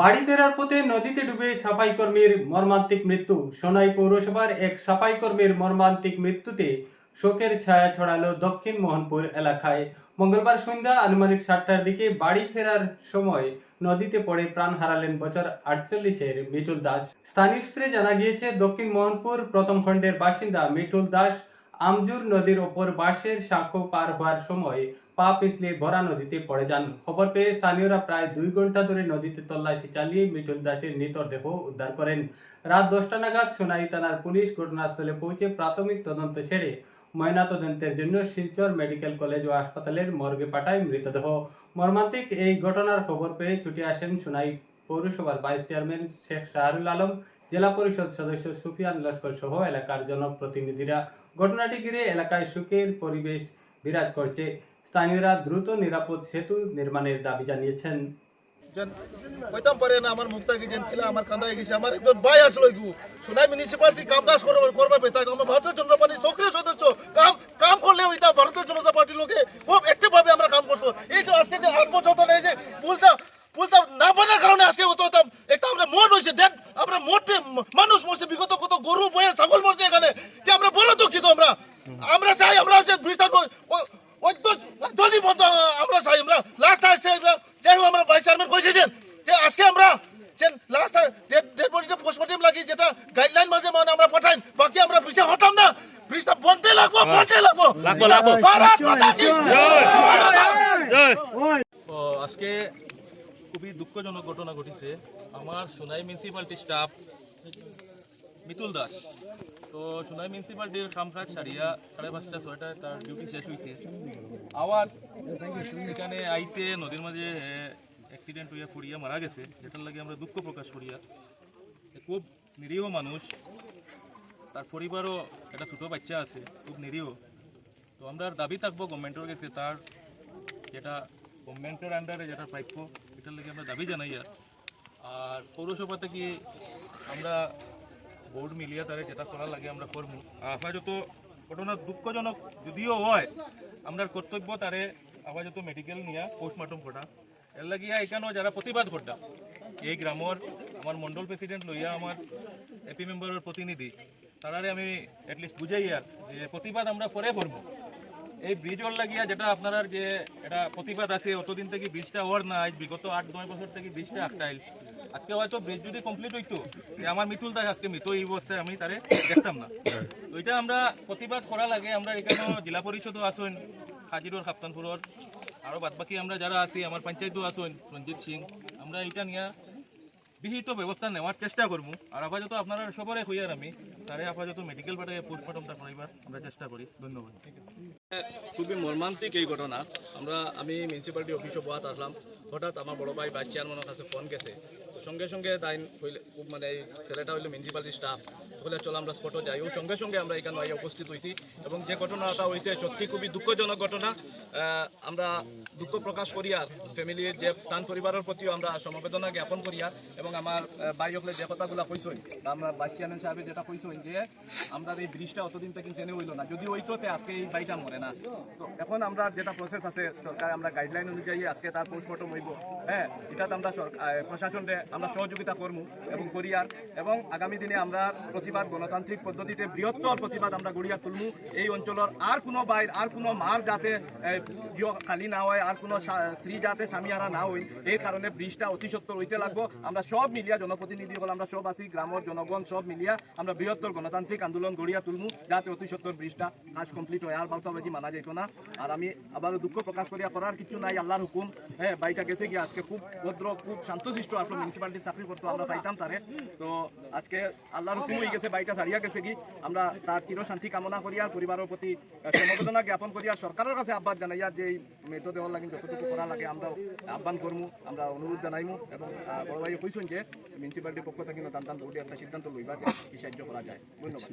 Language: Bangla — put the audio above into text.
বাড়ি ফেরার পথে নদীতে ডুবে সাফাই কর্মীর মর্মান্তিক মৃত্যু। সোনাই পৌরসভার এক সাফাই কর্মীর মর্মান্তিক মৃত্যুতে শোকের ছায়া ছড়ালো দক্ষিণ মোহনপুর এলাকায়। মঙ্গলবার সন্ধ্যা আনুমানিক সাতটার দিকে বাড়ি ফেরার সময় নদীতে পড়ে প্রাণ হারালেন বছর আটচল্লিশের মিঠুল দাস। স্থানীয় সূত্রে জানা গিয়েছে, দক্ষিণ মোহনপুর প্রথম খণ্ডের বাসিন্দা মিঠুল দাস আমজুর নদীর ওপর বাঁশের সাঁকো পার হওয়ার সময় পা পিছলে ভরা নদীতে পড়ে যান। খবর পেয়ে স্থানীয়রা প্রায় দুই ঘণ্টা ধরে নদীতে তল্লাশি চালিয়ে মিঠুল দাসের মৃতদেহ উদ্ধার করেন। রাত দশটা নাগাদ সোনাই থানার পুলিশ ঘটনাস্থলে পৌঁছে প্রাথমিক তদন্ত সেরে ময়নাতদন্তের জন্য শিলচর মেডিকেল কলেজ ও হাসপাতালের মর্গে পাঠায় মৃতদেহ। মর্মান্তিক এই ঘটনার খবর পেয়ে ছুটে আসেন সোনাই পৌরসভার ভাইস চেয়ারম্যান শেখ শাহরুল আলম, জেলা পরিষদ সদস্য সুফিয়ান লস্কর সহ এলাকার জনপ্রতিনিধিরা। ঘটনাটি ঘিরে এলাকায় সুখের পরিবেশ বিরাজ করছে। স্থানীয়রা দ্রুত নিরাপদ সেতু নির্মাণের দাবি জানিয়েছেন। আজকে মোট দেন মোটে মানুষ মরছে, বিগত কত গরু বয়ে ছাগল মরছে এখানে। যে আমরা বড় দুঃখিত আমরা। আমরা চাই, আমরা ওই তো জলদি বন্ধ আমরা চাই আমরা লাস্ট আসছে আমরা যাই হোক আমরা ভাইস চেয়ারম্যান কইছেন যে আজকে আমরা যে লাস্ট ডেড ডেড বডিতে পোস্টমর্টম লাগি যেটা গাইডলাইন মাঝে মানে আমরা পাঠাই বাকি আমরা পিছিয়ে হতাম না। ব্রিজটা বনতে লাগবো বনতে লাগবো। লাগবো, আজকে খুবই দুঃখজনক ঘটনা ঘটেছে। আমার সোনাই মিউনিসিপালিটি স্টাফ মিতুল দাস। তো সোনাই মিউনিসিপালিটির কামকাজ সারিয়া সাড়ে পাঁচটা, ছয়টায় তার ডিউটি শেষ হয়েছে আবার এখানে আইতে নদীর মাঝে অ্যাক্সিডেন্ট হইয়া পড়িয়া মারা গেছে। যেটার লাগে আমরা দুঃখ প্রকাশ করিয়া খুব নিরীহ মানুষ। তার পরিবারও একটা ছোটো বাচ্চা আছে, খুব নিরীহ। তো আমরা দাবি থাকব গভর্নমেন্টের কাছে, তার যেটা গভর্নমেন্টের আন্ডারে যেটা প্রাপ্য এটার লাগে আমরা দাবি জানাই আর পৌরসভা থেকে আমরা বোর্ড মিলিয়ে তারে যেটা করার লাগে আমরা করব আপাতত ঘটনা দুঃখজনক যদিও হয় আমরা কর্তব্য তারে আপাতত মেডিকেল নিয়ে পোস্টমর্টম ঘটা। এর লাগিয়া এখানেও যারা প্রতিবাদ ঘটা, এই গ্রামের আমার মন্ডল প্রেসিডেন্ট লইয়া আমার এপি মেম্বারের প্রতিনিধি, তারারে আমি এটলিস্ট বুঝাইয়া যে প্রতিবাদ আমরা পরে করব এই ব্রিজর লাগিয়া যেটা আপনার যে এটা প্রতিবাদ আছে অতদিন থেকে ব্রিজটা ওর না বিগত আট নয় বছর থেকে ব্রিজটা আটকাইল আজকে হয়তো ব্রিজ যদি কমপ্লিট হইতো যে আমার মিতুল দাস আজকে মৃত এই অবস্থায় আমি তারে দেখতাম না। তো এটা আমরা প্রতিবাদ করা লাগে আমরা এখানে জেলা পরিষদও আসুন হাজিরর কাপ্তানপুরর আরও বাদবাকি আমরা যারা আছি আমার পঞ্চায়েতও আসুন রঞ্জিত সিং আমরা এটা নিয়ে বিহিত ব্যবস্থা নেওয়ার চেষ্টা করব। আর আপাতত আপনারা সবরে হইয়ার আমি তারে আপাতত মেডিকেল পাঠায় পোস্টমর্টমটা করাইবার আমরা চেষ্টা করি। ধন্যবাদ। খুবই মর্মান্তিক এই ঘটনা। আমরা, আমি মিউনিসিপ্যালিটি অফিসে বহাত আসলাম। হঠাৎ আমার বড় ভাই ভাইস চেয়ারম্যানের কাছে ফোন গেছে। সঙ্গে সঙ্গে তাই হইলে মানে ছেলেটা হইল মিউনিসিপ্যালিটি স্টাফ বলে চলো আমরা স্পটে যাই। ও সঙ্গে সঙ্গে আমরা এখানে আইয়া উপস্থিত হয়েছি এবং যে ঘটনাটা হয়েছে সত্যি খুবই দুঃখজনক ঘটনা। আমরা দুঃখ প্রকাশ করি আর ফ্যামিলির যে স্থান পরিবারের প্রতিও আমরা সমবেদনা জ্ঞাপন করি আর এবং আমার ভাই হকলে যে কথাগুলো কইসই আমরা ভাইস চেয়ারম্যান সাহেবের যেটা কইসই যে আমরা এই ব্রিজটা অতদিন থেকে ট্রেনে হইল না। যদি হইতো তে আজকে এই বাইটা মরে না। তো এখন আমরা যেটা প্রসেস আছে, সরকার আমরা গাইডলাইন অনুযায়ী আজকে তার পোস্টমর্টম হইব। হ্যাঁ এটাতে আমরা প্রশাসনকে আমরা সহযোগিতা করব এবং করিয়ার এবং আগামী দিনে আমরা প্রতিবাদ, গণতান্ত্রিক পদ্ধতিতে বৃহত্তর প্রতিবাদ আমরা গড়িয়া তুলমু। এই অঞ্চলের আর কোনো বাইর, আর কোনো মার যাতে খালি না হয়, আর কোনো স্ত্রী যাতে স্বামীহারা না হই এই কারণে ব্রিজটা অতি সত্তর হইতে লাগবো। আমরা সব মিলিয়া জনপ্রতিনিধি হল, আমরা সব আছি, গ্রামের জনগণ সব মিলিয়া আমরা বৃহত্তর গণতান্ত্রিক আন্দোলন গড়িয়া তুলমু, যাতে অতি সত্তর ব্রিজটা কাজ কমপ্লিট হয়। আর বাউতাবাজি মানা যেত না। আর আমি আবারও দুঃখ প্রকাশ করিয়া করার কিছু নাই, আল্লাহর হুকুম। হ্যাঁ বাইটা গেছে গিয়ে, আজকে খুব ভদ্র, খুব শান্তশিষ্ট আসলো মিউনিসিপালিটির চাকরি করতো, আমরা পাইতাম তারে। তো আজকে আল্লাহর হুকুম হয়ে গেছে বাইটা ছাড়িয়া গেছে কি, আমরা তার চির শান্তি কামনা করিয়া পরিবারের প্রতি সমবেদনা জ্ঞাপন করিয়া সরকারের কাছে আহ্বান জানাইয়া যে এই দেওয়ার লাগে যতটুকু করা লাগে আমরা আহ্বান করব আমরা অনুরোধ জানাইমু এবং বড় ভাই কইছেন যে মিউনিসিপালিটির পক্ষ থেকে তান তান একটা সিদ্ধান্ত লইবা যে সাহায্য করা যায়। ধন্যবাদ।